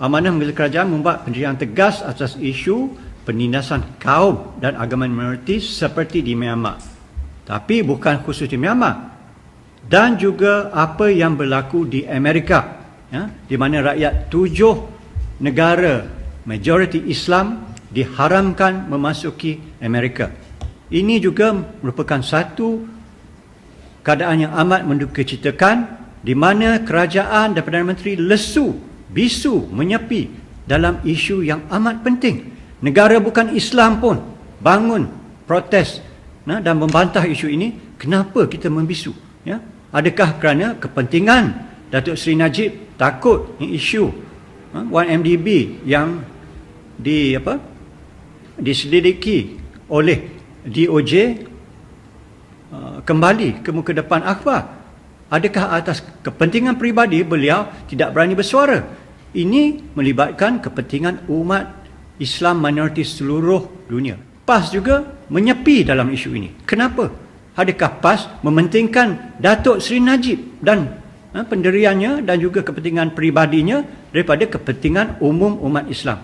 Amanah Milik Kerajaan membuat pendirian tegas atas isu penindasan kaum dan agama minoriti seperti di Myanmar. Tapi bukan khusus di Myanmar. Dan juga apa yang berlaku di Amerika. Ya, di mana rakyat tujuh negara majoriti Islam diharamkan memasuki Amerika. Ini juga merupakan satu keadaan yang amat mendukacitakan di mana kerajaan dan Perdana Menteri lesu, bisu, menyepi dalam isu yang amat penting. Negara bukan Islam pun bangun protes nah, dan membantah isu ini. Kenapa kita membisu? Ya? Adakah kerana kepentingan Datuk Seri Najib takut isu ha, 1MDB yang di apa diselidiki oleh DOJ uh, kembali ke muka depan akhbar adakah atas kepentingan peribadi beliau tidak berani bersuara? Ini melibatkan kepentingan umat Islam minoriti seluruh dunia. PAS juga menyepi dalam isu ini. Kenapa? Adakah PAS mementingkan Datuk Seri Najib dan ha, pendiriannya dan juga kepentingan peribadinya daripada kepentingan umum umat Islam.